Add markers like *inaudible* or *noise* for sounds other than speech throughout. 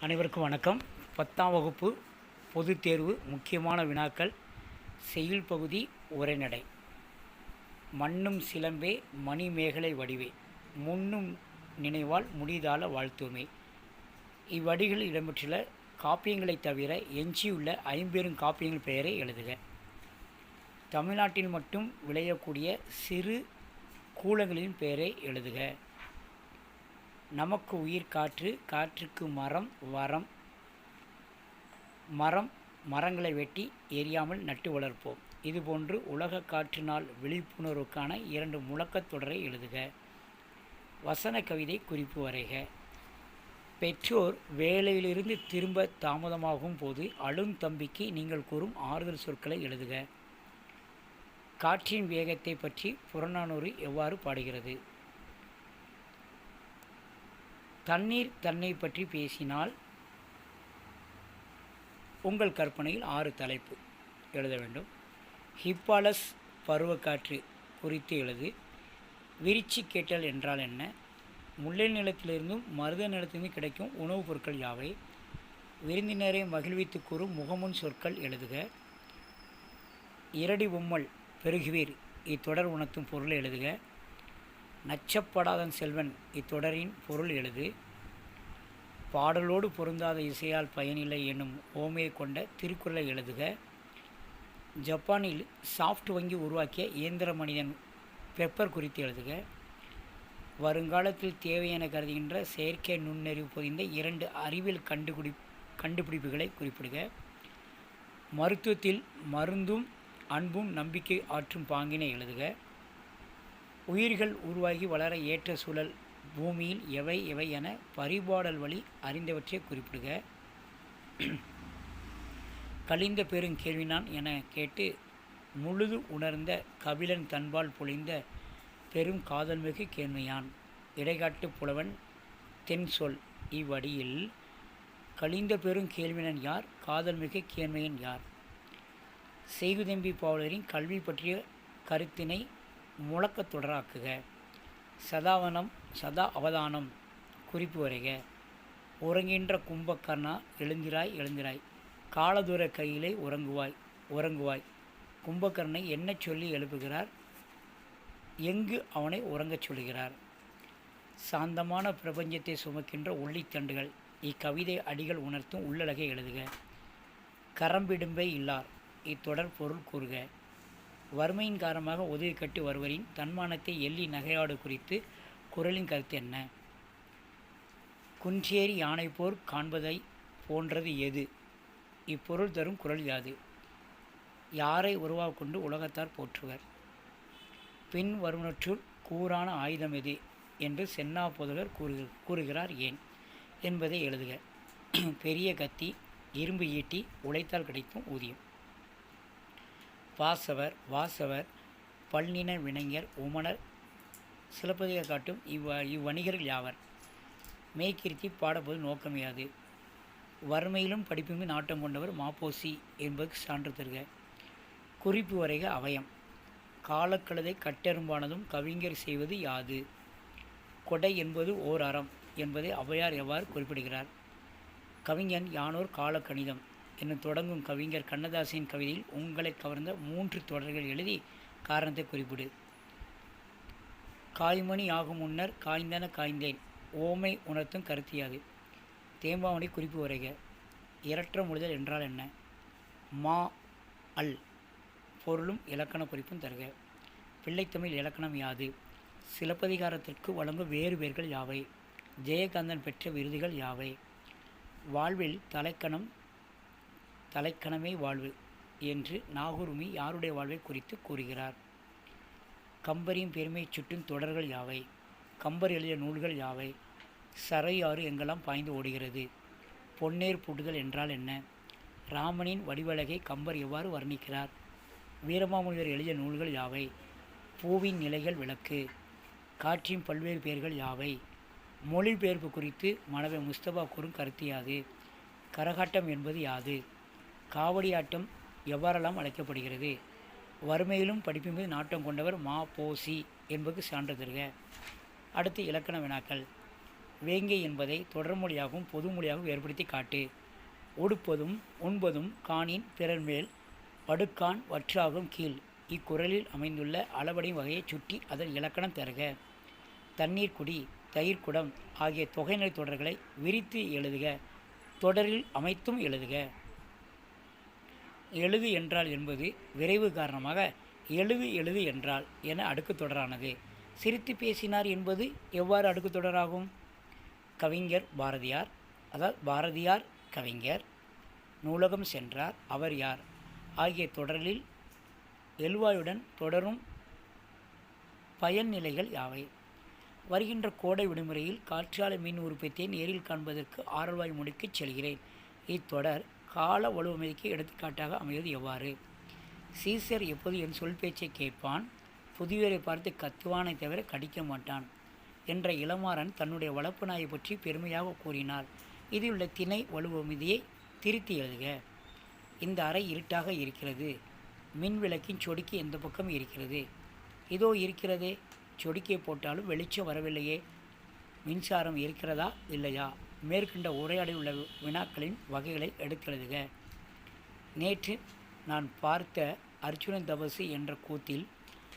அனைவருக்கும் வணக்கம். பத்தாம் வகுப்பு பொதுத் தேர்வு முக்கியமான வினாக்கள் செய்யுள் பகுதி உரைநடை. மண்ணும் சிலம்பே மணிமேகலை வடிவே. முன்னும் நினைவால் முடிதால வாழ்த்துமே. இவ்வடிகளில் இடம்பெற்றுள்ள காப்பியங்களைத் தவிர எஞ்சியுள்ள ஐம்பெரும் காப்பியங்கள் பெயரை எழுதுக. தமிழ்நாட்டில் மட்டும் விளையக்கூடிய சிறு கூலங்களின் பெயரை எழுதுக. நமக்கு உயிர் காற்று காற்றுக்கு மரம் வரம் மரம் மரங்களை வெட்டி எரியாமல் நட்டு வளர்ப்போம். இதுபோன்று உலக காற்று நாள் விழிப்புணர்வுக்கான இரண்டு முழக்கத் தொடரை எழுதுக. வசன கவிதை குறிப்பு வரைக. பெற்றோர் வேலையிலிருந்து திரும்ப தாமதமாகும் போது அழும் தம்பிக்கு நீங்கள் கூறும் ஆறுதல் சொற்களை எழுதுக. காற்றின் வேகத்தை பற்றி புறநானூறு எவ்வாறு பாடுகிறது? தண்ணீர் தன்னை பற்றி பேசினால் உங்கள் கற்பனையில் ஆறு தலைப்பு. எழுத வேண்டும். ஹிப்பாலஸ் பருவக்காற்று குறித்து எழுது. விரிச்சி கேட்டல் என்றால் என்ன? முல்லை நிலத்திலிருந்தும் மருத நிலத்திலிருந்து கிடைக்கும் உணவுப் பொருட்கள் யாவை? விருந்தினரை மகிழ்வித்து கூறும் முகமுன் சொற்கள் எழுதுக. இரடி உம்மல் பெருகுவீர். இத்தொடர் உணர்த்தும் பொருள் எழுதுக. நச்சப்படாதன் செல்வன் இத்தொடரின் பொருள் எழுது. பாடலோடு பொருந்தாத இசையால் பயனில்லை என்னும் ஓமையை கொண்ட திருக்குறளை எழுதுக. ஜப்பானில் சாஃப்ட் வங்கி உருவாக்கிய இயந்திர மனிதன் பெப்பர் குறித்து எழுதுக. வருங்காலத்தில் தேவை என கருதுகின்ற செயற்கை நுண்ணறிவு பொதிந்த இரண்டு அறிவியல் கண்டுபிடி கண்டுபிடிப்புகளை குறிப்பிடுக. மருத்துவத்தில் மருந்தும் அன்பும் நம்பிக்கை ஆற்றும் பாங்கினை எழுதுக. உயிர்கள் உருவாகி வளர ஏற்ற சூழல் பூமியில் எவை எவை என பரிபாடல் வழி அறிந்தவற்றை குறிப்பிடுக. கலிந்த பெருங்கேள்வினான் என கேட்டு முழுது உணர்ந்த கபிலன் தன்பால் பொழிந்த பெரும் காதல்மிகு கேண்மையான் இடைக்காட்டு புலவன் தென் சொல் இவ்வடியில் கலிந்த பெரும் கேள்வினன் யார்? காதல்மிகு கேண்மையன் யார்? செய்குதம்பி பாவலரின் கல்வி பற்றிய கருத்தினை முழக்கத் தொடராக்குக சதாவனம் சதா அவதானம். குறிப்பு வரைக. உறங்கின்ற கும்பகர்ணா எழுந்திராய் எழுந்திராய். காலதூர கையிலே உறங்குவாய் உறங்குவாய். கும்பகர்ணை என்ன சொல்லி எழுப்புகிறார்? எங்கு அவனை உறங்கச் சொல்கிறார்? சாந்தமான பிரபஞ்சத்தை சுமக்கின்ற உள்ளித்தண்டுகள் இக்கவிதை அடிகள் உணர்த்தும் உள்ளழகை எழுதுக. கரம்பிடும்பே இல்லார். இத்தொடர் பொருள் கூறுக. வறுமையின் காரணமாக உதவி கட்டு வருவரின் தன்மானத்தை எள்ளி நகையாடு குறித்து குரலின் கருத்து என்ன? குன்றியேறி யானை போர் காண்பதை போன்றது எது? இப்பொருள் தரும் குரல் யாது? யாரை உருவாக கொண்டு உலகத்தார் போற்றுவர்? பின் வருவனற்றுள் கூறான ஆயுதம் எது? என்று சென்னா புதகர் கூறு கூறுகிறார் ஏன்? என்பதை எழுதுக. *clears throat* பெரிய கத்தி இரும்பு ஈட்டி உழைத்தால் கிடைக்கும் ஊதியம். பாசவர் வாசவர் பல்லின வினைஞர் உமணர் சிலப்பதிக காட்டும் இவ்வ இவ்வணிகர்கள் யாவர்? மேய்கிருத்தி பாடப்போது நோக்கமையாது. வறுமையிலும் படிப்புமே நாட்டம் கொண்டவர் மாப்போசி என்பதற்கு சான்று தருக. குறிப்பு வரைக அவயம். காலக்கழுதை கட்டெரும்பானதும் கவிஞர் செய்வது யாது? கொடை என்பது ஓர் அறம் என்பதை அவையார் எவ்வாறு குறிப்பிடுகிறார்? கவிஞன் யானோர் காலக்கணிதம். என தொடங்கும் கவிஞர் கண்ணதாசின் கவிதையில் உங்களை கவர்ந்த மூன்று தொடர்கள் எழுதி காரணத்தை குறிப்பிடு. காய்மணி ஆகும் முன்னர் காய்ந்தன காய்ந்தேன் ஓமை உணர்த்தும் கருத்தியாது தேம்பாவணி குறிப்பு வரைக. இரற்ற முழுதல் என்றால் என்ன மா அல். பொருளும் இலக்கண குறிப்பும் தருக. பிள்ளைத்தமிழ் இலக்கணம் யாது சிலப்பதிகாரத்திற்கு வழங்கும் வேறு பேர்கள் யாவை ஜெயகாந்தன் பெற்ற விருதுகள் யாவை வாழ்வில் தலைக்கணம் தலைக்கணமே வாழ்வு என்று நாகூர்மி யாருடைய வாழ்வை குறித்து கூறுகிறார். கம்பரின் பெருமை சுற்றும் தொடர்கள் யாவை? கம்பர் எழுதிய நூல்கள் யாவை? சரையாறு எங்கெல்லாம் பாய்ந்து ஓடுகிறது? பொன்னேர் பூட்டுதல் என்றால் என்ன? ராமனின் வடிவழகை கம்பர் எவ்வாறு வர்ணிக்கிறார்? வீரமாமுனிவர் எழுதிய நூல்கள் யாவை? பூவின் நிலைகள் விளக்கு. காற்றின் பல்வேறு பெயர்கள் யாவை? மொழிபெயர்ப்பு குறித்து மனவை முஸ்தபா கூறும் கருத்தியாது கரகாட்டம் என்பது யாது? காவடி ஆட்டம் எவ்வாறெல்லாம் அழைக்கப்படுகிறது? வறுமையிலும் படிப்பின் மீது நாட்டம் கொண்டவர் மா போசி என்பது சான்று தருக. அடுத்து இலக்கண வினாக்கள். வேங்கை என்பதை தொடர்மொழியாகவும் பொதுமொழியாகவும் ஏற்படுத்தி காட்டு. உடுப்பதும் உண்பதும் காணின் பிறர் மேல் படுக்கான் வற்றாகும் கீழ். இக்குரலில் அமைந்துள்ள அளவடையும் வகையைச் சுட்டி அதன் இலக்கணம் தருக. தண்ணீர் குடி தயிர் குடம் ஆகிய தொகைநிலை தொடர்களை விரித்து எழுதுக. தொடரில் அமைத்தும் எழுதுக. எழுது என்றால் என்பது விரைவு காரணமாக எழுது எழுது என்றால் என அடுக்கு தொடரானது சிரித்து பேசினார் என்பது எவ்வாறு அடுக்கு தொடராகும் கவிஞர் பாரதியார். அதாவது பாரதியார் கவிஞர். நூலகம் சென்றார். அவர் யார்? ஆகிய தொடரில் எழுவாயுடன் தொடரும் பயன்நிலைகள் யாவை? வருகின்ற கோடை விடுமுறையில் காற்றாலை மின் உற்பத்தியை நேரில் காண்பதற்கு ஆரல்வாய் மொழிக்குச் செல்கிறேன். இத்தொடர் கால வலுவமைக்கு எடுத்துக்காட்டாக அமைவது எவ்வாறு? சீசர் எப்போது என் சொல் பேச்சை கேட்பான்? புதுவரை பார்த்து கத்துவானை தவிர கடிக்க மாட்டான் என்ற இளமாறன் தன்னுடைய வளர்ப்பு நாயை பற்றி பெருமையாக கூறினார் இதில் உள்ள திணை வலுவமைதியை திருத்தி எழுதுக. இந்த அறை இருட்டாக இருக்கிறது. மின் விளக்கின் சொடுக்கி எந்த பக்கம் இருக்கிறது. இதோ இருக்கிறதே. சொடுக்கியை போட்டாலும் வெளிச்சம் வரவில்லையே. மின்சாரம் இருக்கிறதா? இல்லையா? மேற்கண்ட உரையாடலில் உள்ள வினாக்களின் வகைகளை எடுத்தெழுதுக. நேற்று நான் பார்த்த அர்ஜுனன் தபசு என்ற கூத்தில்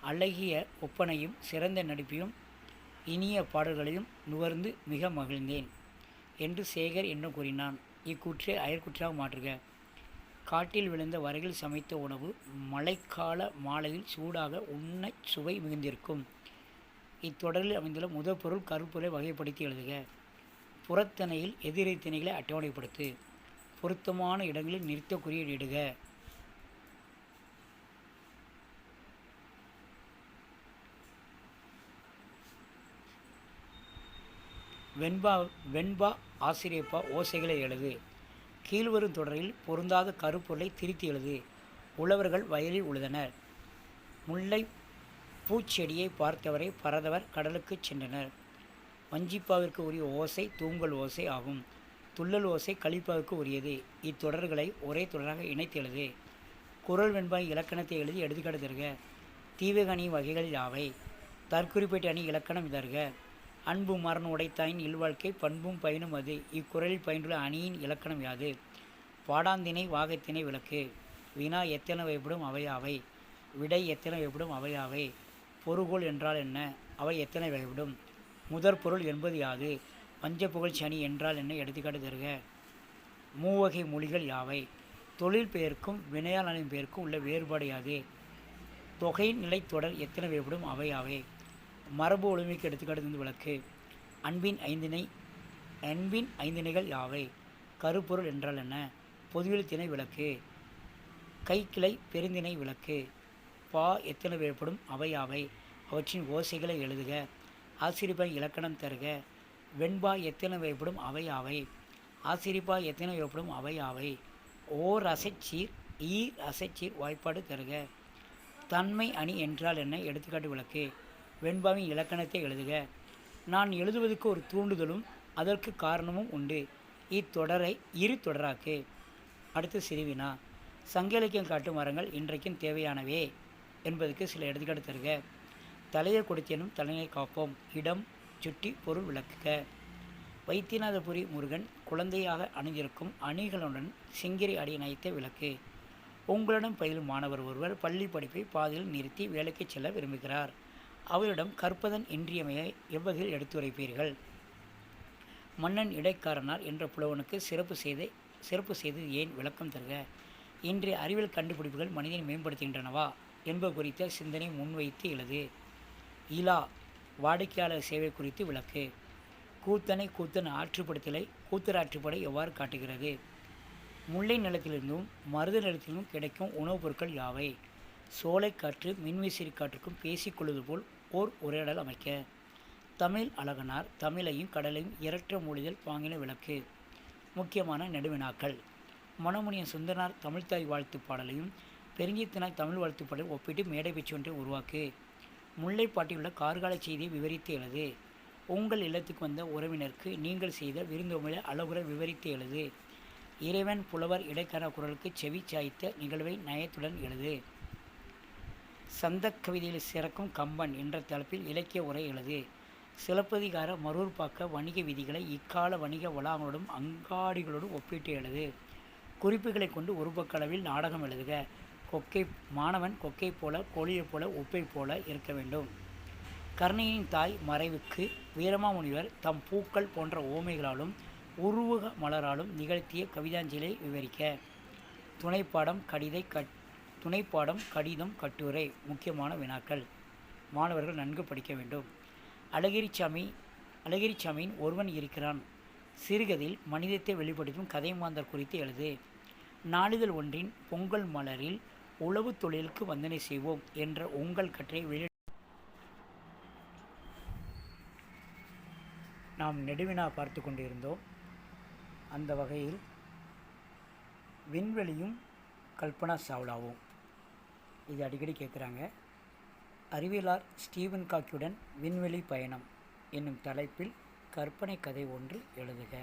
அழகிய ஒப்பனையும் சிறந்த நடிப்பையும் இனிய பாடல்களையும் நுகர்ந்து மிக மகிழ்ந்தேன் என்று சேகர் என்று கூறினான். இக்கூற்றை அயற்குற்றாக மாற்றுக. காட்டில் விழுந்த வரையில் சமைத்த உணவு மழைக்கால மாலையில் சூடாக உண்ண சுவை மிகுந்திருக்கும். இத்தொடரில் அமைந்துள்ள முதல் பொருள் கருப்பொருளை வகைப்படுத்தி எழுதுக. புறத்தனையில் எதிரை திணைகளை அட்டவணைப்படுத்து. பொருத்தமான இடங்களில் நிறுத்த குறியீடிடுக வெண்பா வெண்பா ஆசிரியப்பா ஓசைகளை எழுது. கீழ்வரும் தொடரில் பொருந்தாத கருப்பொருளை திருத்தி எழுது. உழவர்கள் வயலில் உழுதனர். முல்லை பூச்செடியை பார்த்தவரை பரதவர் கடலுக்குச் சென்றனர். வஞ்சிப்பாவிற்கு உரிய ஓசை தூங்கல் ஓசை ஆகும். துள்ளல் ஓசை கழிப்பாவுக்கு உரியது. இத்தொடர்களை ஒரே தொடராக இணைத்து எழுது. குரல் வெண்பாய் இலக்கணத்தை எழுதி எடுத்துக்காட்டு தருக. தீவகணி வகைகள் யாவை? தற்குறிப்பிட்ட அணி இலக்கணம் தருக. அன்பு மரண உடைத்தாயின் இல்வாழ்க்கை பண்பும் பயனும் அது. இக்குறளில் பயின்றுள்ள அணியின் இலக்கணம் யாது? பாடாந்தினை வாகத்தினை விளக்கு. வினா எத்தனை வகைப்படும் அவையாவை விடை எத்தனை வகைப்படும் அவையாவை பொருகோள் என்றால் என்ன? அவை எத்தனை வகைப்படும் முதற் பொருள் என்பது யாது? பஞ்சப்புகழ் சனி என்றால் என்ன? எடுத்துக்காட்டு தருக. மூவகை மொழிகள் யாவை? தொழில் பெயருக்கும் வினையாளனின் பெயருக்கும் உள்ள வேறுபாடு யாது? தொகை நிலைத்தொடர் எத்தனை வேறுபடும்? அவை யாவை? மரபு ஒழுமைக்கு எடுத்துக்காட்டு விளக்கு. அன்பின் ஐந்தினை அன்பின் ஐந்தினைகள் யாவை? கருப்பொருள் என்றால் என்ன? பொதுவில் திணை விளக்கு. கைக்கிளை பெருந்திணை விளக்கு. பா எத்தனை வேறுபடும்? அவை யாவை? அவற்றின் ஓசைகளை எழுதுக. ஆசிரிப்பாய் இலக்கணம் தருக. வெண்பா எத்தனை வைப்படும் அவை அவை. ஆசிரிப்பா எத்தனை வைப்படும் அவை அவை. ஓர் அசைச்சீர் ஈர் அசைச்சீர் வாய்ப்பாடு தருக. தன்மை அணி என்றால் என்ன? எடுத்துக்காட்டு விளக்கு. வெண்பாவின் இலக்கணத்தை எழுதுக. நான் எழுதுவதற்கு ஒரு தூண்டுதலும் அதற்கு காரணமும் உண்டு. இத்தொடரை இரு தொடராக்கு. அடுத்து சிறுவினா சங்க இலக்கியம் காட்டும் மரங்கள் இன்றைக்கும் தேவையானவே என்பதற்கு சில எடுத்துக்காட்டு தருக. தலையை கொடுத்தேனும் தலையை காப்போம். இடம் சுட்டி பொருள் விளக்குக. வைத்தியநாதபுரி முருகன் குழந்தையாக அணிந்திருக்கும் அணிகளுடன் சிங்கிரி அடி நயத்த விளக்கு. உங்களிடம் பயிலும் மாணவர் ஒருவர் பள்ளி படிப்பை பாதையில் நிறுத்தி வேலைக்கு செல்ல விரும்புகிறார். அவரிடம் கற்பதன் இன்றியமையை எவ்வகையில் எடுத்துரைப்பீர்கள்? மன்னன் இடைக்காரனார் என்ற புலவனுக்கு சிறப்பு செய்து சிறப்பு செய்து ஏன் விளக்கம் தருக? இன்றைய அறிவியல் கண்டுபிடிப்புகள் மனிதனை மேம்படுத்துகின்றனவா என்பது குறித்த சிந்தனை முன்வைத்து எழுது. இலா வாடிக்கையாளர் சேவை குறித்து விளக்கு. கூத்தனை கூத்தன் ஆற்றுப்படுத்தலை கூத்தராற்றுப்படை எவ்வாறு காட்டுகிறது? முல்லை நிலத்திலிருந்தும் மருத நிலத்திலும் கிடைக்கும் உணவுப் பொருட்கள் யாவை? சோலைக்காற்று மின்விசிறி காற்றுக்கும் பேசிக்கொள்வது போல் ஓர் உரையாடல் அமைக்க. தமிழ் அழகனார் தமிழையும் கடலையும் இரட்ட மொழிதல் வாங்கின விளக்கு. முக்கியமான நெடுவினாக்கள். மனமுனிய சுந்தரனார் தமிழ்த்தாய் வாழ்த்து பாடலையும் பெருஞ்சித்தனாய் தமிழ் வாழ்த்து பாடலையும் ஒப்பிட்டு மேடை பேச்சு ஒன்றை உருவாக்கு. முல்லைப்பாட்டிலுள்ள கார்கால செய்தியை விவரித்து எழுது. உங்கள் இல்லத்துக்கு வந்த உறவினருக்கு நீங்கள் செய்த விருந்தோம்பலை அளவுற விவரித்து எழுது. இறைவன் புலவர் இடைக்கான குரலுக்கு செவி சாய்த்த நிகழ்வை நயத்துடன் எழுது. சந்த கவிதையில் சிறக்கும் கம்பன் என்ற தலைப்பில் இலக்கிய உரை எழுது. சிலப்பதிகார மறுபாக்க வணிக விதிகளை இக்கால வணிக வளாகங்களோடும் அங்காடிகளோடும் ஒப்பிட்டு எழுது. குறிப்புகளை கொண்டு ஒரு பக்களவில் நாடகம் எழுதுக. கொக்கை மாணவன் கொக்கை போல கோழியைப் போல உப்பை போல இருக்க வேண்டும். கர்ணியின் தாய் மறைவுக்கு வீரமாமுனிவர் தம் பூக்கள் போன்ற ஓமைகளாலும் உருவக மலராலும் நிகழ்த்திய கவிதாஞ்சலியை விவரிக்க. துணைப்பாடம் கடிதை கட் துணைப்பாடம் கடிதம் கட்டுரை முக்கியமான வினாக்கள். மாணவர்கள் நன்கு படிக்க வேண்டும். அழகிரிச்சாமி அழகிரிச்சாமியின் ஒருவன் இருக்கிறான். சிறுகதில் மனிதத்தை வெளிப்படுத்தும் கதை மாந்தர் குறித்து எழுது. நாளிதழ் ஒன்றின் பொங்கல் மலரில் உளவு தொழிலுக்கு வந்தனை செய்வோம் என்ற உங்கள் கற்றை வெளி நாம் நெடுவினா பார்த்து கொண்டிருந்தோம். அந்த வகையில் விண்வெளியும் கல்பனா சாவ்லாவும். இது அடிக்கடி கேட்குறாங்க அறிவியலார் ஸ்டீவன் காக்கியுடன் விண்வெளி பயணம் என்னும் தலைப்பில் கற்பனை கதை ஒன்று எழுதுக.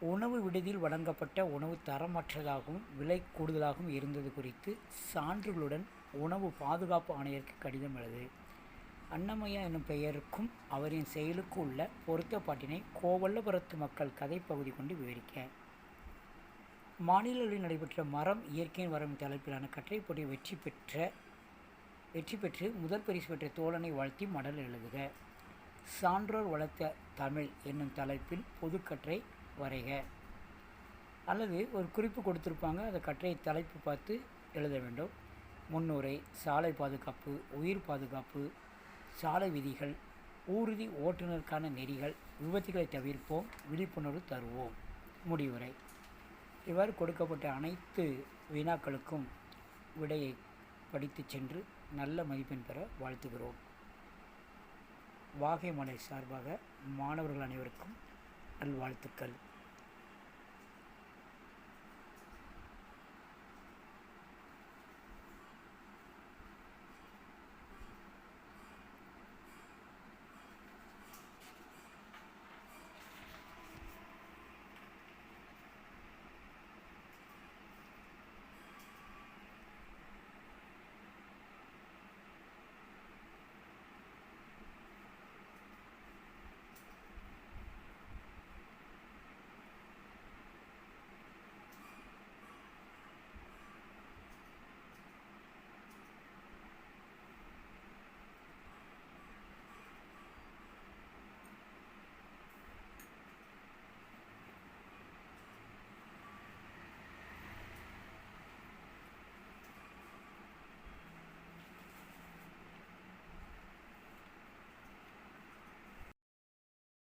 உணவு விடுதியில் வழங்கப்பட்ட உணவு தரமற்றதாகவும் விலை கூடுதலாகவும் இருந்தது குறித்து சான்றுகளுடன் உணவு பாதுகாப்பு ஆணையருக்கு கடிதம் எழுது. அன்னமையா என்னும் பெயருக்கும் அவரின் செயலுக்கு உள்ள பொருத்தப்பாட்டினை கோவல்லபுரத்து மக்கள் கதை பகுதி கொண்டு விவரிக்க. மாநிலங்களில் நடைபெற்ற மரம் இயற்கையின் வரம் தலைப்பிலான கற்றை போட்டி வெற்றி பெற்ற வெற்றி பெற்று முதல் பரிசு பெற்ற தோழனை வாழ்த்தி மடல் எழுதுக. சான்றோர் வளர்த்த தமிழ் என்னும் தலைப்பில் பொதுக்கற்றை வரைக. அல்லது ஒரு குறிப்பு கொடுத்துருப்பாங்க அந்த கட்டுரை தலைப்பு பார்த்து எழுத வேண்டும். முன்னுரை சாலை பாதுகாப்பு உயிர் பாதுகாப்பு சாலை விதிகள் ஊர்தி ஓட்டுநருக்கான நெறிகள் விபத்துகளை தவிர்ப்போம் விழிப்புணர்வு தருவோம். முடிவுரை. இவ்வாறு கொடுக்கப்பட்ட அனைத்து வினாக்களுக்கும் விடையை படித்து சென்று நல்ல மதிப்பெண் பெற வாழ்த்துகிறோம். வாகை மலை சார்பாக மாணவர்கள் அனைவருக்கும் நல்வாழ்த்துக்கள்.